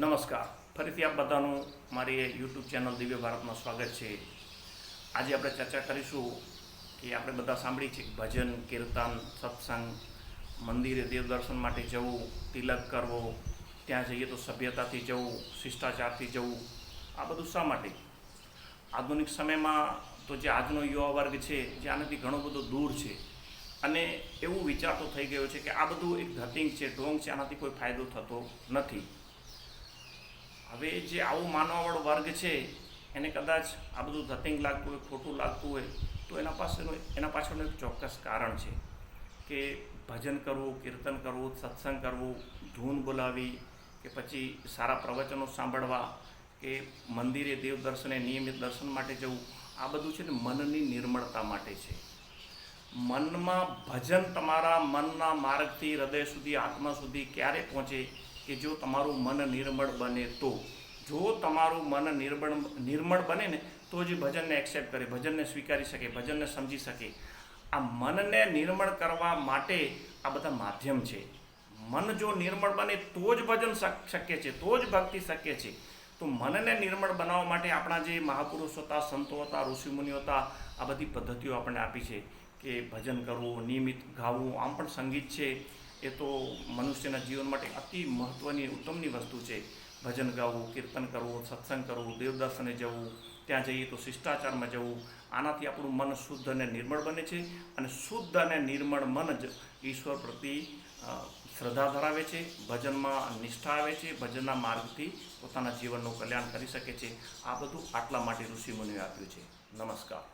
નમસ્કાર. ફરીથી આપ બધાનું મારી યુટ્યુબ ચેનલ દિવ્ય ભારતમાં સ્વાગત છે. આજે આપણે ચર્ચા કરીશું કે આપણે બધા સાંભળીએ છીએ ભજન, કીર્તન, સત્સંગ, મંદિરે દેવદર્શન માટે જવું, તિલક કરવો, ત્યાં જઈએ તો સભ્યતાથી જવું, શિષ્ટાચારથી જવું, આ બધું શા માટે? આધુનિક સમયમાં તો જે આજનો યુવા વર્ગ છે, જે આનાથી ઘણો બધો દૂર છે, અને એવું વિચારતો થઈ ગયો છે કે આ બધું એક ધતિંગ છે, ઢોંગ છે, આનાથી કોઈ ફાયદો થતો નથી. હવે જે આવું માનવાવાળો વર્ગ છે, એને કદાચ આ બધું ધતિંગ લાગતું હોય, ખોટું લાગતું હોય, તો એના પાસેનું, એના પાછળનું એક ચોક્કસ કારણ છે કે ભજન કરવું, કીર્તન કરવું, સત્સંગ કરવું, ધૂન બોલાવી, કે પછી સારા પ્રવચનો સાંભળવા, કે મંદિરે દેવ દર્શને નિયમિત દર્શન માટે જવું, આ બધું છે ને મનની નિર્મળતા માટે છે. મનમાં ભજન તમારા મનના માર્ગથી, હૃદય સુધી, આત્મા સુધી ક્યારે પહોંચે કે જો તમારું મન નિર્મળ બને તો. જો તમારું મન નિર્મળ નિર્મળ બને ને, તો જ ભજનને એક્સેપ્ટ કરે, ભજનને સ્વીકારી શકે, ભજનને સમજી શકે. આ મનને નિર્મળ કરવા માટે આ બધા માધ્યમ છે. મન જો નિર્મળ બને તો જ ભજન શક- શક્ય છે, તો જ ભક્તિ શક્ય છે. તો મનને નિર્મળ બનાવવા માટે આપણા જે મહાપુરુષો હતા, સંતો હતા, ઋષિમુનિઓ હતા, આ બધી પદ્ધતિઓ આપણને આપી છે કે ભજન કરવું, નિયમિત ગાવું, આમ પણ સંગીત છે. એ તો મનુષ્યના જીવન માટે અતિ મહત્ત્વની ઉત્તમની વસ્તુ છે. ભજન ગાવું, કીર્તન કરવું, સત્સંગ કરવું દેવદર્શને જવું, ત્યાં જઈએ તો શિષ્ટાચારમાં જવું, આનાથી આપણું મન શુદ્ધ અને નિર્મળ બને છે અને શુદ્ધ અને નિર્મળ મન જ ઈશ્વર પ્રતિ શ્રદ્ધા ધરાવે છે, ભજનમાં નિષ્ઠા આવે છે, ભજનના માર્ગથી પોતાના જીવનનું કલ્યાણ કરી શકે છે. આ બધું આટલા માટે ઋષિ મુનિએ આપ્યું છે. નમસ્કાર.